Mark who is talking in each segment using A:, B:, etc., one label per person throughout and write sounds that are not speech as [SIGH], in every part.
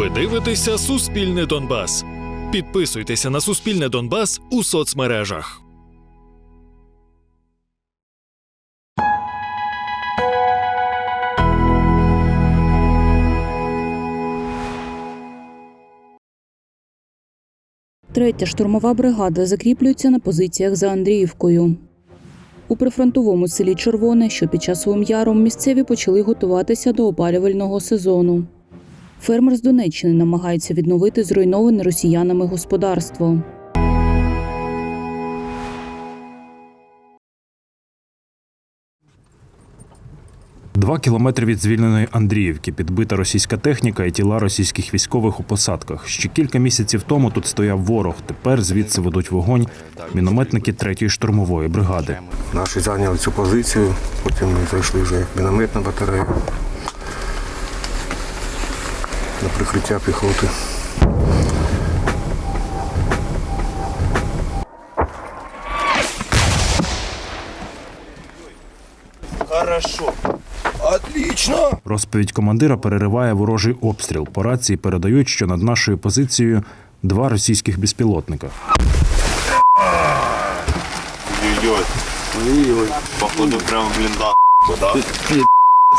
A: Ви дивитеся Суспільне Донбас. Підписуйтеся на Суспільне Донбас у соцмережах.
B: Третя штурмова бригада закріплюється на позиціях за Андріївкою. У прифронтовому селі Червоне, що під часовим яром місцеві почали готуватися до опалювального сезону. Фермер з Донеччини намагається відновити зруйноване росіянами господарство.
C: Два кілометри від звільненої Андріївки підбита російська техніка і тіла російських військових у посадках. Ще кілька місяців тому тут стояв ворог. Тепер звідси ведуть вогонь мінометники третьої штурмової бригади.
D: Наші зайняли цю позицію, потім ми зайшли вже мінометна батарея на прикриття піхоти.
C: Розповідь командира перериває ворожий обстріл. По рації передають, що над нашою позицією два російських безпілотника.
E: Ой-ой. Походу прям в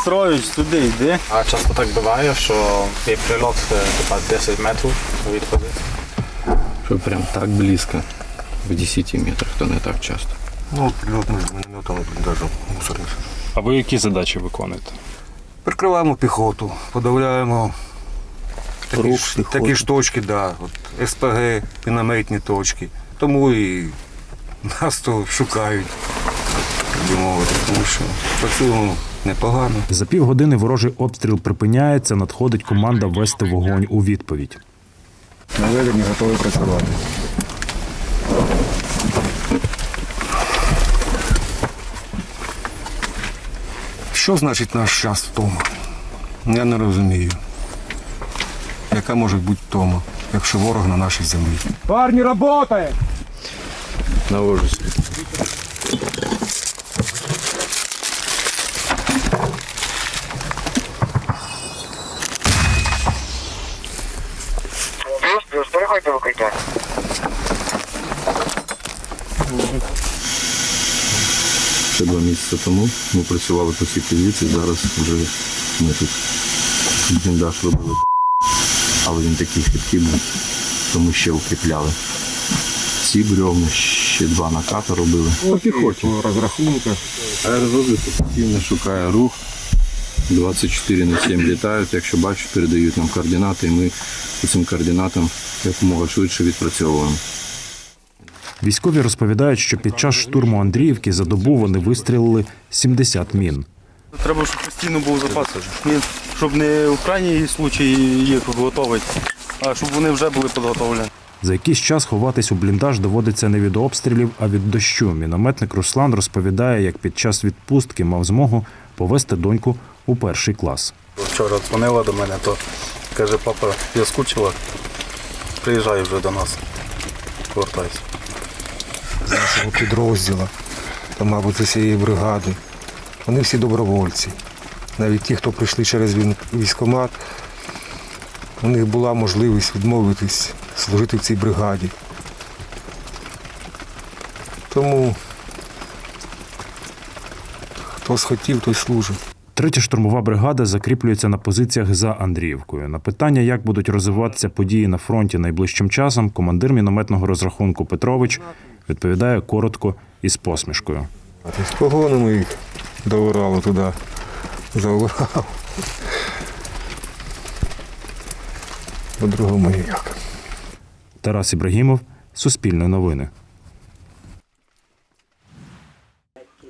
F: Срович туди йди.
G: А часто так буває, що є прильот е, типа 10 метрів від позиції.
H: Что прям так близко, в 10 метрах, то не так часто.
D: Ну, прильот мінометами бліндажу мусорниці.
C: А ви які задачі виконуєте?
D: Прикриваємо піхоту, подавляємо такі,
F: Рух
D: ж, такі ж точки, да, от, СПГ, мінометні точки. Тому і [LAUGHS] нас то шукають, би мовити, тому що працюємо непогано.
C: За півгодини ворожий обстріл припиняється. Надходить команда вести вогонь у відповідь.
D: На Наведені готові працювати. Що значить наш час втома? Я не розумію. Яка може бути втома, якщо ворог на нашій землі?
H: Навожусь. Ще два місяці тому ми працювали по цій позиції, зараз вже ми тут бліндаж робили. Але він такий хиткий був, тому ще укріпляли. Ці бревна ще два накати робили. По піхоті.
D: По розрахунках.
H: Аеророзвиток постійно шукає рух. 24 на 7 літають. Якщо бачать, передають нам координати, і ми по цим координатам якомога швидше відпрацьовуємо.
C: Військові розповідають, що під час штурму Андріївки за добу вони вистрілили 70 мін.
F: Треба, щоб постійно був запас. Щоб не в крайній случай їх готувати, а щоб вони вже були підготовлені.
C: За якийсь час ховатись у бліндаж доводиться не від обстрілів, а від дощу. Мінометник Руслан розповідає, як під час відпустки мав змогу повести доньку у перший клас.
F: Вчора дзвонила до мене, то каже, папа, я скучила, приїжджай вже до нас, повертайся.
D: Нашого підрозділу, та, мабуть, з усієї бригади. Вони всі добровольці. Навіть ті, хто прийшли через військкомат, у них була можливість відмовитись служити в цій бригаді. Тому хто схотів, той служить.
C: Третя штурмова бригада закріплюється на позиціях за Андріївкою. На питання, як будуть розвиватися події на фронті найближчим часом, командир мінометного розрахунку Петрович відповідає коротко і з посмішкою.
D: З погонами їх до Уралу туди. За Урал. По-другому ніяк.
C: Тарас Ібрагімов, Суспільне новини.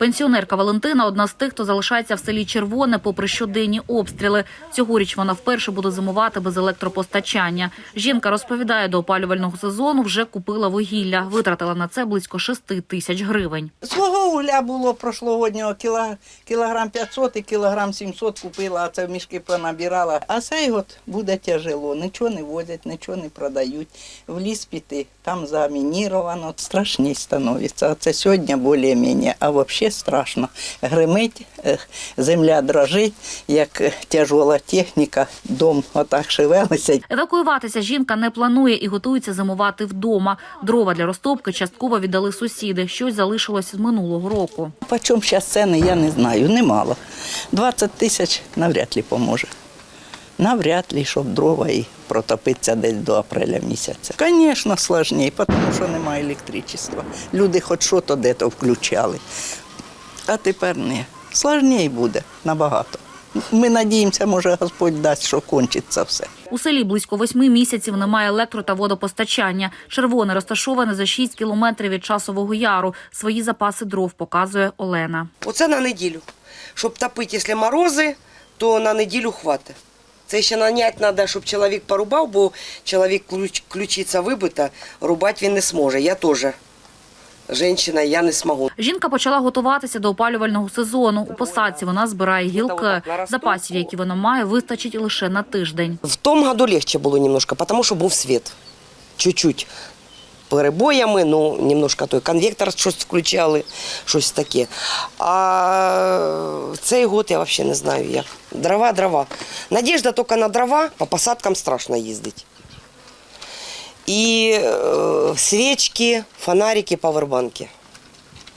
I: Пенсіонерка Валентина одна з тих, хто залишається в селі Червоне попри щоденні обстріли. Цьогоріч вона вперше буде зимувати без електропостачання. Жінка розповідає, до опалювального сезону вже купила вугілля. Витратила на це близько 6 тисяч гривень.
J: Свого угля було прошлогоднього кілограм 500 і кілограм 700 купила, а це в мішки понабирала. А цей от буде тяжело, нічого не возять, нічого не продають. В ліс піти там замініровано, страшні становиться. А це сьогодні більш-менш, а взагалі страшно. Гримить, земля дрожить, як тяжола техніка, дом отак шевелиться.
I: Евакуюватися жінка не планує і готується зимувати вдома. Дрова для розтопки частково віддали сусіди. Щось залишилось з минулого року.
J: По чому зараз ціни, я не знаю, немало. 20 тисяч навряд ли поможе. Навряд ли, щоб дрова і протопитися десь до апреля місяця. Звісно, складніше, тому що немає електричества. Люди хоч що то де-то включали. А тепер не. Складніше буде набагато. Ми надіємося, може Господь дасть, що кончиться все.
I: У селі близько восьми місяців немає електро та водопостачання. Червоне розташоване за 6 кілометрів від часового яру. Свої запаси дров показує Олена.
K: Оце на неділю. Щоб топити, якщо морози, то на неділю хватить. Це ще наняти треба, щоб чоловік порубав, бо чоловік ключ, ключиця вибита, рубати він не зможе. Я теж. Жінка, я не зможу.
I: Жінка почала готуватися до опалювального сезону. У посадці вона збирає гілки. Запасів, які вона має, вистачить лише на тиждень.
K: В тому году легче було немножко, тому що був світ. Чуть-чуть перебоями, ну, немножко той конвектор щось включали, щось таке. А цей год я взагалі не знаю як. Дрова, дрова. Надіжда тільки на дрова, по посадкам страшно їздити. І е, свічки, фонарики, павербанки.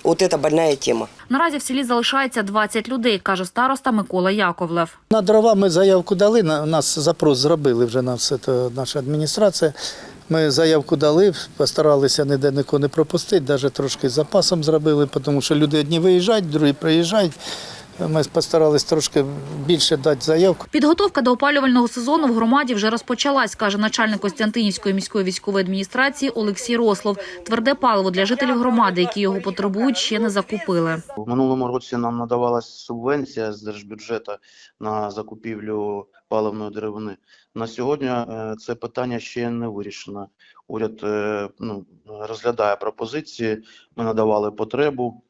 K: От це больна тема.
I: Наразі в селі залишається 20 людей, каже староста Микола Яковлев.
L: На дрова ми заявку дали, на нас запрос зробили вже на все наша адміністрація. Ми заявку дали, постаралися ніде нікого не пропустити, навіть трошки з запасом зробили, тому що люди одні виїжджають, другі приїжджають. Ми постарались трошки більше дати заявку.
I: Підготовка до опалювального сезону в громаді вже розпочалась, каже начальник Костянтинівської міської військової адміністрації Олексій Рослов. Тверде паливо для жителів громади, які його потребують, ще не закупили.
F: В минулому році нам надавалася субвенція з держбюджету на закупівлю паливної деревини. На сьогодні е, це питання ще не вирішено. Уряд е, ну, розглядає пропозиції, ми надавали потребу,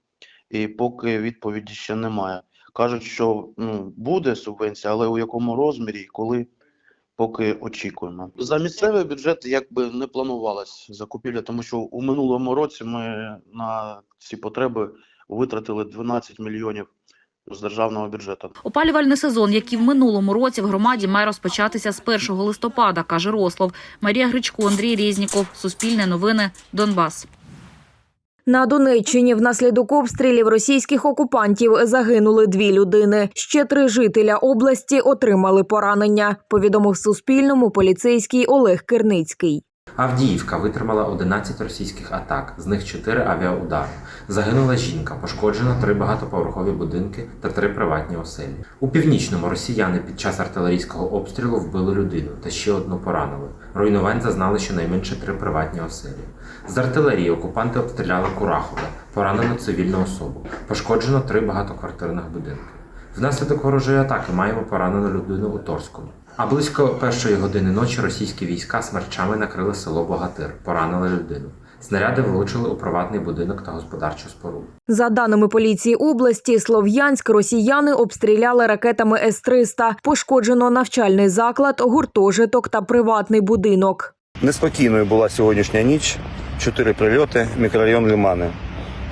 F: і поки відповіді ще немає. Кажуть, що ну, буде субвенція, але у якому розмірі і коли, поки очікуємо. За місцевий бюджет якби не планувалась закупівля, тому що у минулому році ми на ці потреби витратили 12 мільйонів з державного бюджету.
I: Опалювальний сезон, як і в минулому році, в громаді має розпочатися з 1 листопада, каже Рослов. Марія Гричко, Андрій Резніков, Суспільне новини, Донбас.
M: На Донеччині внаслідок обстрілів російських окупантів загинули дві людини. Ще три жителя області отримали поранення. Повідомив Суспільному поліцейський Олег Керницький.
N: Авдіївка витримала 11 російських атак, з них 4 авіаудари. Загинула жінка, пошкоджено три багатоповерхові будинки та три приватні оселі. У північному росіяни під час артилерійського обстрілу вбили людину та ще одну поранили. Руйнувань зазнали щонайменше три приватні оселі. З артилерії окупанти обстріляли Курахове, поранено цивільну особу. Пошкоджено три багатоквартирних будинки. Внаслідок ворожої атаки маємо поранену людину у Торському. А близько першої години ночі російські війська смерчами накрили село Богатир, поранили людину. Снаряди влучили у приватний будинок та господарчу споруду.
M: За даними поліції області, Слов'янськ росіяни обстріляли ракетами С-300. Пошкоджено навчальний заклад, гуртожиток та приватний будинок.
E: Неспокійною була сьогоднішня ніч. Чотири прильоти, мікрорайон Лимани.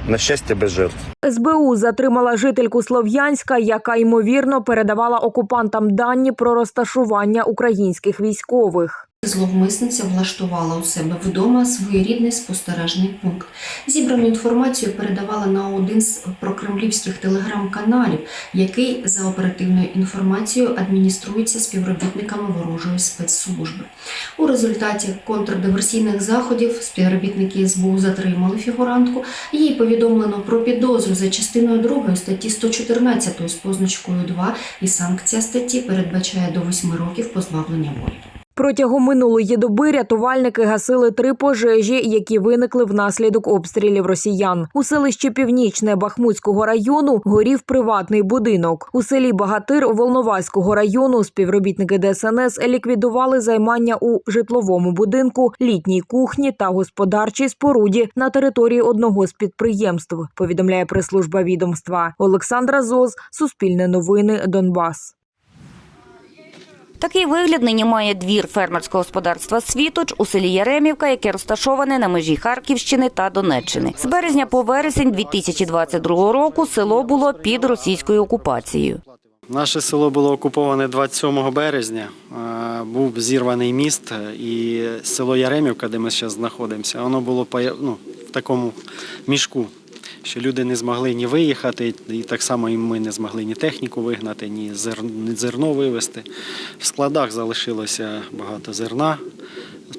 E: На щастя, без жертв.
M: СБУ затримала жительку Слов'янська, яка ймовірно передавала окупантам дані про розташування українських військових.
O: Зловмисниця влаштувала у себе вдома своєрідний спостережний пункт. Зібрану інформацію передавала на один з прокремлівських телеграм-каналів, який за оперативною інформацією адмініструється співробітниками ворожої спецслужби. У результаті контрдиверсійних заходів співробітники СБУ затримали фігурантку. Їй повідомлено про підозру за частиною 2 статті 114 з позначкою 2 і санкція статті передбачає до 8 років позбавлення волі.
M: Протягом минулої доби рятувальники гасили три пожежі, які виникли внаслідок обстрілів росіян. У селищі Північне Бахмутського району горів приватний будинок. У селі Багатир Волноваського району співробітники ДСНС ліквідували займання у житловому будинку, літній кухні та господарчій споруді на території одного з підприємств. Повідомляє прес-служба відомства Олександра Зоз, Суспільне новини, Донбас.
P: Такий вигляд нині має двір фермерського господарства Світоч у селі Яремівка, яке розташоване на межі Харківщини та Донеччини. З березня по вересень 2022 року село було під російською окупацією.
Q: Наше село було окуповане 27 березня. Е, Був зірваний міст, е, і село Яремівка, де ми зараз знаходимося, воно було ну, в такому мішку, що люди не змогли ні виїхати, і так само і ми не змогли ні техніку вигнати, ні зерно вивезти. В складах залишилося багато зерна,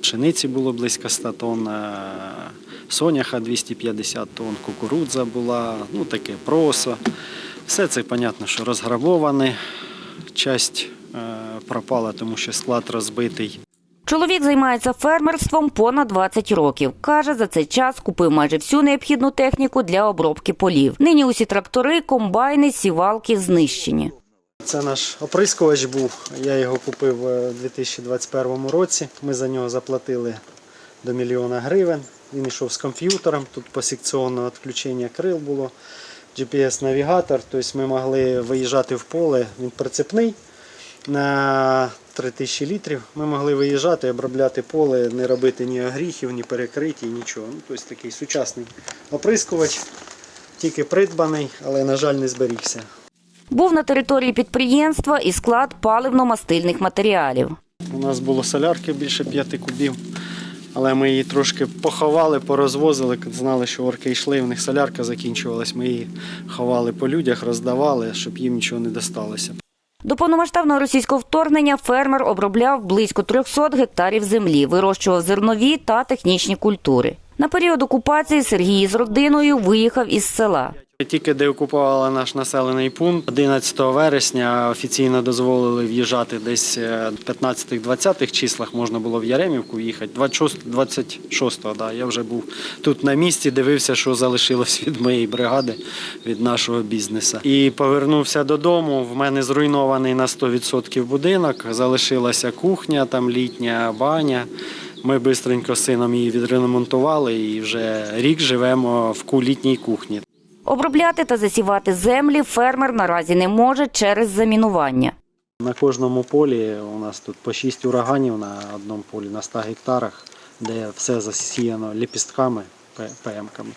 Q: пшениці було близько 100 тонн, соняха 250 тонн, кукурудза була, ну таке просо. Все це, понятно, що розграбоване. Часть е, пропала, тому що склад розбитий.
P: Чоловік займається фермерством понад 20 років. Каже, за цей час купив майже всю необхідну техніку для обробки полів. Нині усі трактори, комбайни, сівалки знищені.
Q: Це наш оприскувач був. Я його купив е, у 2021 році. Ми за нього заплатили до мільйона гривень. Він йшов з комп'ютером. Тут посекціонне відключення крил було. GPS-навігатор, тобто ми могли виїжджати в поле, він прицепний на 3000 літрів. Ми могли виїжджати, обробляти поле, не робити ні огріхів, ні перекриттів, нічого. Ну, тобто такий сучасний оприскувач, тільки придбаний, але, на жаль, не зберігся.
P: Був на території підприємства і склад паливно-мастильних матеріалів.
Q: У нас було солярки більше 5 кубів, але ми її трошки поховали, порозвозили, знали, що орки йшли, в них солярка закінчувалась. Ми її ховали по людях, роздавали, щоб їм нічого не досталося.
P: До повномасштабного російського вторгнення фермер обробляв близько 300 гектарів землі, вирощував зернові та технічні культури. На період окупації Сергій з родиною виїхав із села.
Q: Тільки деокупували наш населений пункт 11 вересня офіційно дозволили в'їжджати десь е, 15-20 числах можна було в Яремівку їхати. 26, 26-го, да, я вже був тут на місці, дивився, що залишилось від моєї бригади, від нашого бізнесу. І повернувся додому. В мене зруйнований на 100% будинок. Залишилася кухня, там літня баня. Ми швидко з сином її відремонтували і вже рік живемо в літній кухні.
P: Обробляти та засівати землі фермер наразі не може через замінування.
Q: На кожному полі у нас тут по 6 ураганів на одному полі на 100 гектарах, де все засіяно ліпістками, ПМ-ками.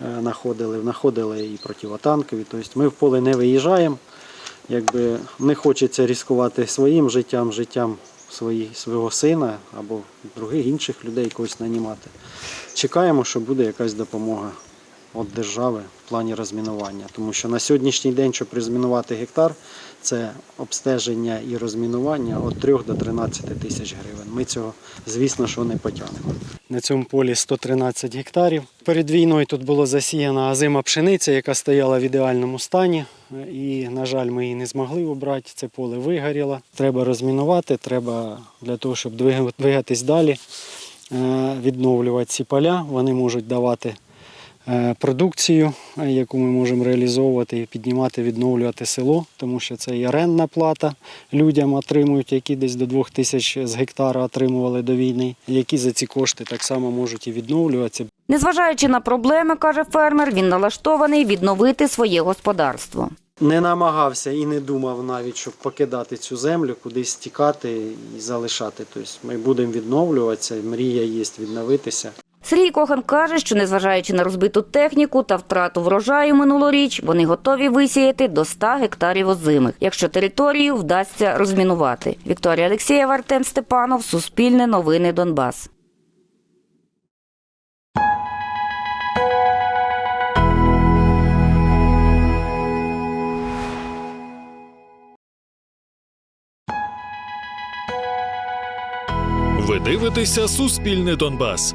Q: Е, Находили, находили і противотанкові. Тобто ми в поле не виїжджаємо. Якби не хочеться ризикувати своїм життям, життям свої, свого сина або других інших людей когось нанімати. Чекаємо, що буде якась допомога від держави в плані розмінування. Тому що на сьогоднішній день, щоб розмінувати гектар, це обстеження і розмінування від 3 до 13 тисяч гривень. Ми цього, звісно, що не потягнемо. На цьому полі 113 гектарів. Перед війною тут було засіяна озима пшениця, яка стояла в ідеальному стані. І, на жаль, ми її не змогли обрати. Це поле вигоріло. Треба розмінувати, треба для того, щоб двигатись далі, е, відновлювати ці поля. Вони можуть давати продукцію, е, яку ми можемо реалізовувати і піднімати, відновлювати село, тому що це і орендна плата людям отримують, які десь до 2 тисяч з гектара отримували до війни, які за ці кошти так само можуть і відновлюватися.
P: Незважаючи на проблеми, каже фермер, він налаштований відновити своє господарство.
Q: Не намагався і не думав навіть, щоб покидати цю землю, кудись тікати і залишати. Тобто ми будемо відновлюватися, мрія є відновитися.
P: Сергій Кохан каже, що незважаючи на розбиту техніку та втрату врожаю минулоріч, вони готові висіяти до 100 гектарів озимих, якщо територію вдасться розмінувати. Вікторія Олексєєва, Артем Степанов, Суспільне новини Донбас.
A: Ви дивитеся Суспільне Донбас.